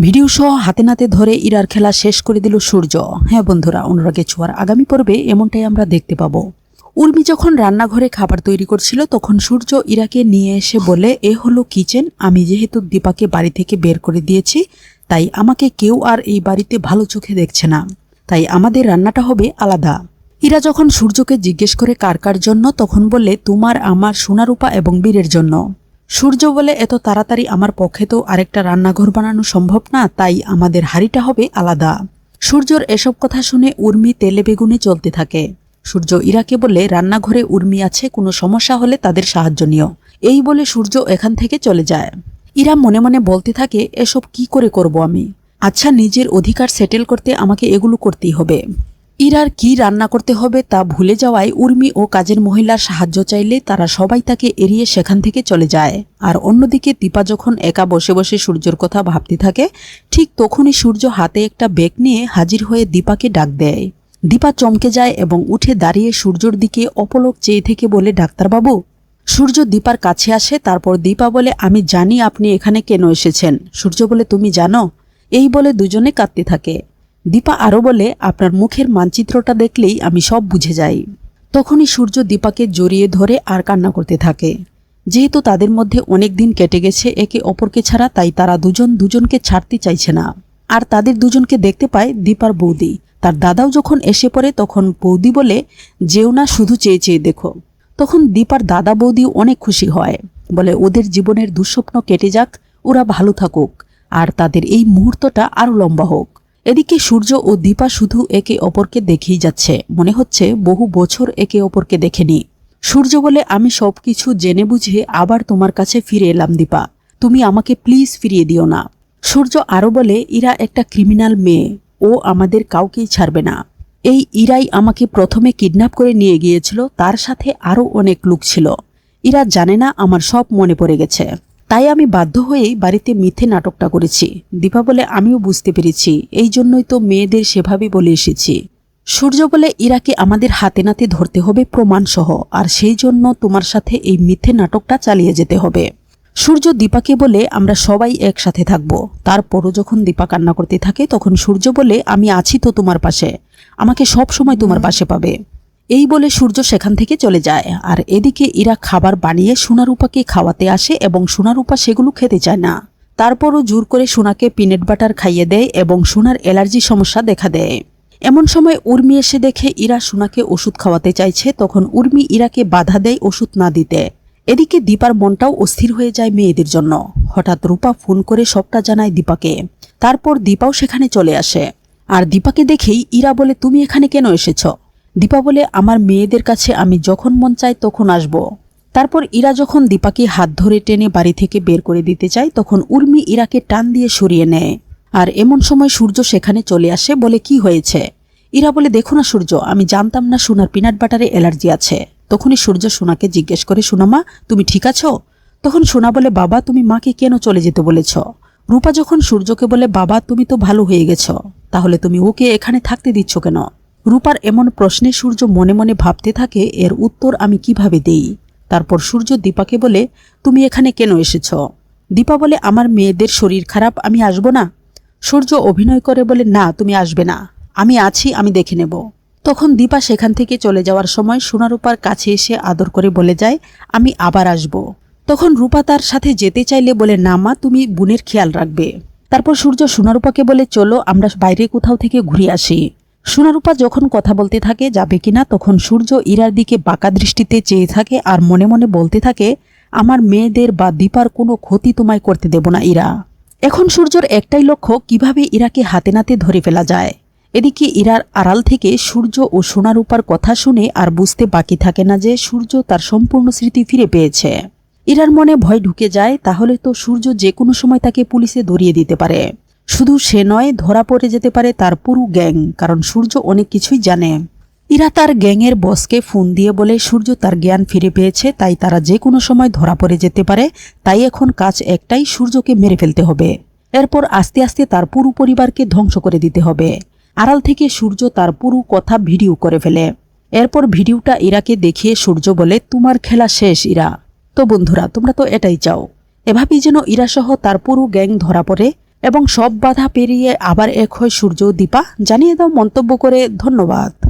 Video সহ হাতে নাতে ধরে ইরার খেলা শেষ করে দিল সূর্য। হ্যাঁ বন্ধুরা, অনুরাগে ছোঁয়ার আগামী পর্বে এমনটাই আমরা দেখতে পাবো। উর্মি যখন রান্নাঘরে খাবার তৈরি করছিল, তখন সূর্য ইরাকে নিয়ে এসে বলে, এ হলো কিচেন, আমি যেহেতু দীপাকে বাড়ি থেকে বের করে দিয়েছি, তাই আমাকে কেউ আর এই বাড়িতে ভালো চোখে দেখছে না। তাই আমাদের রান্নাটা হবে আলাদা। ইরা যখন সূর্যকে জিজ্ঞেস করে কার কার জন্য, তখন বলে, তোমার, আমার, সোনারূপা এবং বীরের জন্য। সূর্য বলে এত তাড়াতাড়ি আমার পক্ষে তো আরেকটা রান্নাঘর বানানো সম্ভব না, তাই আমাদের হাড়িটা হবে আলাদা। সূর্যর এসব কথা শুনে উর্মি তেলে বেগুনে চলতে থাকে। সূর্য ইরাকে বলে রান্নাঘরে উর্মি আছে, কোনো সমস্যা হলে তাদের সাহায্য নিও। এই বলে সূর্য এখান থেকে চলে যায়। ইরা মনে মনে বলতে থাকে, এসব কি করে করব আমি? আচ্ছা নিজের অধিকার সেটেল করতে আমাকে এগুলো করতেই হবে। ইরার কি রান্না করতে হবে তা ভুলে যাওয়ায় উর্মি ও কাজের মহিলার সাহায্য চাইলে তারা সবাই তাকে এড়িয়ে সেখান থেকে চলে যায়। আর অন্যদিকে দীপা যখন একা বসে বসে সূর্যর কথা ভাবতে থাকে, ঠিক তখনই সূর্য হাতে একটা বেগ নিয়ে হাজির হয়ে দীপাকে ডাক দেয়। দীপা চমকে যায় এবং উঠে দাঁড়িয়ে সূর্যর দিকে অপলক চেয়ে থেকে বলে, ডাক্তারবাবু? সূর্য দীপার কাছে আসে, তারপর দীপা বলে, আমি জানি আপনি এখানে কেন এসেছেন। সূর্য বলে, তুমি জানো? এই বলে দুজনে কাঁদতে থাকে। দীপা আরও বলে, আপনার মুখের মানচিত্রটা দেখলেই আমি সব বুঝে যাই। তখনই সূর্য দীপাকে জড়িয়ে ধরে আর কান্না করতে থাকে। যেহেতু তাদের মধ্যে অনেক দিন কেটে গেছে, একে অপরকে ছাড়া তাই তারা দুজন দুজনকে ছাড়তে চাইছে না। আর তাদের দুজনকে দেখতে পায় দীপার বৌদি। তার দাদাও যখন এসে পড়ে, তখন বৌদি বলে, যেও না, শুধু চেয়ে চেয়ে দেখো। তখন দীপার দাদা বৌদি অনেক খুশি হয়। বলে, ওদের জীবনের দুঃস্বপ্ন কেটে যাক, ওরা ভালো থাকুক, আর তাদের এই মুহূর্তটা আরও লম্বা হোক। এদিকে সূর্য ও দীপা শুধু একে অপরকে দেখেই যাচ্ছে। মনে হচ্ছে বহু বছর একে অপরকে দেখেনি। সূর্য বলে, আমি সবকিছু জেনে বুঝে আবার তোমার কাছে ফিরে এলাম, দীপা। তুমি আমাকে প্লিজ ফিরিয়ে দিও না। সূর্য আরও বলে, ইরা একটা ক্রিমিনাল মেয়ে। ও আমাদের কাউকেই ছাড়বে না। এই ইরাই আমাকে প্রথমে কিডন্যাপ করে নিয়ে গিয়েছিল, তার সাথে আরও অনেক লোক ছিল। ইরা জানে না আমার সব মনে পড়ে গেছে। তাই আমি বাধ্য হয়েই বাড়িতে মিথ্যে নাটকটা করেছি। দীপা বলে আমিও বুঝতে পেরেছি। এই জন্যই তো মেয়েদের সেভাবে বলে এসেছি। সূর্য বলে ইরাকে আমাদের হাতে নাতে ধরতে হবে প্রমাণসহ আর সেই জন্য তোমার সাথে এই মিথ্যে নাটকটা চালিয়ে যেতে হবে। সূর্য দীপাকে বলে আমরা সবাই একসাথে থাকব। তারপরও যখন দীপা কান্না করতে থাকে তখন সূর্য বলে আমি আছি তো তোমার পাশে। আমাকে সব সময় তোমার পাশে পাবে। এই বলে সূর্য সেখান থেকে চলে যায়। আর এদিকে ইরা খাবার বানিয়ে সোনারূপাকে খাওয়াতে আসে এবং সোনারূপা সেগুলো খেতে চায় না। তারপরও জোর করে সোনাকে পিনেট বাটার খাইয়ে দেয় এবং সোনার অ্যালার্জি সমস্যা দেখা দেয়। এমন সময় উর্মি এসে দেখে ইরা সোনাকে ওষুধ খাওয়াতে চাইছে, তখন উর্মি ইরাকে বাধা দেয় ওষুধ না দিতে। এদিকে দীপার মনটাও অস্থির হয়ে যায় মেয়েদের জন্য। হঠাৎ রূপা ফোন করে সবটা জানায় দীপাকে। তারপর দীপাও সেখানে চলে আসে। আর দীপাকে দেখেই ইরা বলে, তুমি এখানে কেন এসেছ? দীপা বলে আমার মেয়েদের কাছে আমি যখন মন চাই তখন আসব। তারপর ইরা যখন দীপাকে হাত ধরে টেনে বাড়ি থেকে বের করে দিতে চায়, তখন উর্মি ইরাকে টান দিয়ে সরিয়ে নেয়। আর এমন সময় সূর্য সেখানে চলে আসে বলে কি হয়েছে? ইরা বলে, দেখো না সূর্য, আমি জানতাম না সোনার পিনাট বাটারে অ্যালার্জি আছে। তখনই সূর্য সোনাকে জিজ্ঞেস করে সোনামা তুমি ঠিক আছো? তখন সোনা বলে, বাবা, তুমি মাকে কেন চলে যেতে বলেছ? রূপা যখন সূর্যকে বলে, বাবা, তুমি তো ভালো হয়ে গেছ, তাহলে তুমি ওকে এখানে থাকতে দিচ্ছ কেন? রূপার এমন প্রশ্নে সূর্য মনে মনে ভাবতে থাকে, এর উত্তর আমি কীভাবে দেই? তারপর সূর্য দীপাকে বলে, তুমি এখানে কেন এসেছ? দীপা বলে, আমার মেয়েদের শরীর খারাপ, আমি আসব না? সূর্য অভিনয় করে বলে, না, তুমি আসবে না। আমি আছি, আমি দেখে নেব। তখন দীপা সেখান থেকে চলে যাওয়ার সময় সোনারূপার কাছে এসে আদর করে বলে যায়, আমি আবার আসব। তখন রূপা তার সাথে যেতে চাইলে বলে, না মা, তুমি বোনের খেয়াল রাখবে। তারপর সূর্য সোনারূপাকে বলে, চলো, আমরা বাইরে কোথাও থেকে ঘুরে আসি। সোনারূপা যখন কথা বলতে থাকে, যাবে কিনা তখন সূর্য ইরার দিকে বাঁকা দৃষ্টিতে চেয়ে থাকে আর মনে মনে বলতে থাকে, আমার মেয়েদের বা দীপার কোনো ক্ষতি তোমায় করতে দেব না, ইরা। এখন সূর্যর একটাই লক্ষ্য, কীভাবে ইরাকে হাতে নাতে ধরে ফেলা যায়। এদিকে ইরার আড়াল থেকে সূর্য ও সোনারূপার কথা শুনে আর বুঝতে বাকি থাকে না যে সূর্য তার সম্পূর্ণ স্মৃতি ফিরে পেয়েছে। ইরার মনে ভয় ঢুকে যায়, তাহলে তো সূর্য যে কোনো সময় তাকে পুলিশে ধরিয়ে দিতে পারে। শুধু সে নয়, ধরা পড়ে যেতে পারে তার পুরো গ্যাং, কারণ সূর্য অনেক কিছুই জানে। ইরা তার গ্যাংয়ের বসকে ফোন দিয়ে বলে, সূর্য তার জ্ঞান ফিরে পেয়েছে, তাই তারা যে কোনো সময় ধরা পড়ে যেতে পারে, তাই এখন কাজ একটাই, সূর্যকে মেরে ফেলতে হবে। এরপর আস্তে আস্তে তার পুরো পরিবারকে ধ্বংস করে দিতে হবে। আড়াল থেকে সূর্য তার পুরো কথা ভিডিও করে ফেলে। এরপর ভিডিওটা ইরাকে দেখিয়ে সূর্য বলে, তোমার খেলা শেষ, ইরা। তো বন্ধুরা, তোমরা তো এটাই চাও। এভাবেই যেন ইরাসহ তার পুরো গ্যাং ধরা পড়ে এবং সব বাধা পেরিয়ে আবার এক হয় সূর্য দীপা। জানিয়ে দাও মন্তব্য করে ধন্যবাদ।